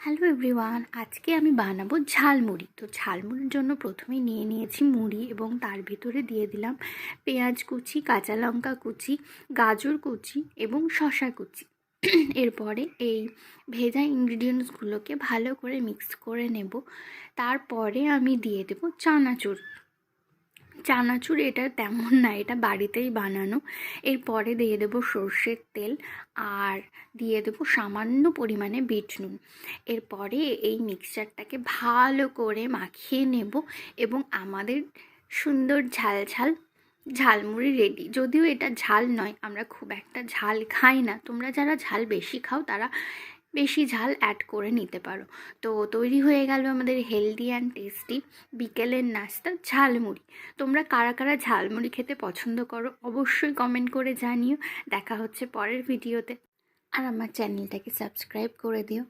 Hello everyone আজকে আমি বানাবো ঝালমুড়ি। তো ঝালমুড়ির জন্য প্রথমে নিয়ে নিয়েছি মুড়ি এবং তার ভিতরে দিয়ে দিলাম পেঁয়াজ কুচি, কাঁচা লঙ্কা কুচি, গাজর কুচি এবং শশা কুচি। এরপরে এই ভেজা ইনগ্রিডিয়েন্টসগুলোকে ভালো করে মিক্স করে নেব। তারপরে আমি দিয়ে দেবো চানাচুর। চানাচুর এটা তেমন না, এটা বাড়িতেই বানানো। এরপরে দিয়ে দেবো সর্ষের তেল আর দিয়ে দেবো সামান্য পরিমাণে বিট নুন। এরপরে এই মিক্সচারটাকে ভালো করে মাখিয়ে নেব এবং আমাদের সুন্দর ঝাল ঝাল ঝালমুড়ি রেডি। যদিও এটা ঝাল নয়, আমরা খুব একটা ঝাল খাই না। তোমরা যারা ঝাল বেশি খাও তারা বেশি ঝাল অ্যাড করে নিতে পারো। তো তৈরি হয়ে গেল আমাদের হেলদি অ্যান্ড টেস্টি বিকেলের নাস্তা, ঝালমুড়ি। তোমরা কারা কারা ঝালমুড়ি খেতে পছন্দ করো অবশ্যই কমেন্ট করে জানিও। দেখা হচ্ছে পরের ভিডিওতে আর আমার চ্যানেলটাকে সাবস্ক্রাইব করে দিও।